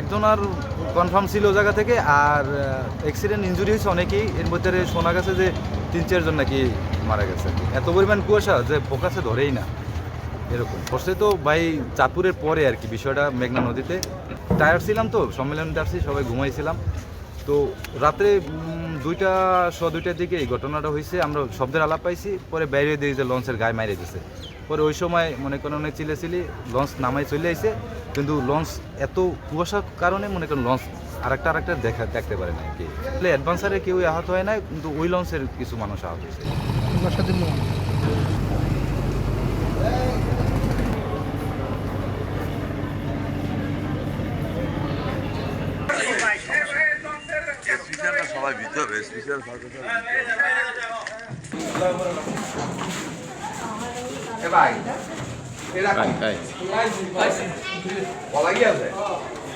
একজন আর কনফার্ম ছিল জায়গা থেকে, আর অ্যাক্সিডেন্ট ইঞ্জুরি হয়েছে অনেকেই। এর মধ্যে শোনা গেছে যে তিন, চারজন নাকি মারা গেছে এত পরিমাণ কুয়াশা যে ফোকাসে ধরেই না। এরকম। পড়ছে তো ভাই চাঁদপুরের পরে আর কি, বিষয়টা মেঘনা নদীতে। টায়ার ছিলাম তো সম্মেলনে আসছি, সবাই ঘুমাইছিলাম। তো রাত্রে দুইটা শ দুইটার দিকে এই ঘটনাটা হয়েছে আমরা শব্দের আলাপ পাইছি, পরে বাইরে দিয়ে যে লঞ্চের গায়ে মারিয়ে দিছে। পরে ওই সময় মনে করেন অনেক চিলেছিলি লঞ্চ নামাই চলে আইছে। কিন্তু লঞ্চ এত কুয়াশার কারণে মনে করেন লঞ্চ আরেকটা আরেকটা দেখা দেখতে পারে না আর তাহলে অ্যাডভান্সারে কেউ আহত হয় না কিন্তু ওই লঞ্চের কিছু মানুষ আহত হয়েছে। সবাই স্পিকার ভাই। ভাই ভাই বলা গিয়ে আছে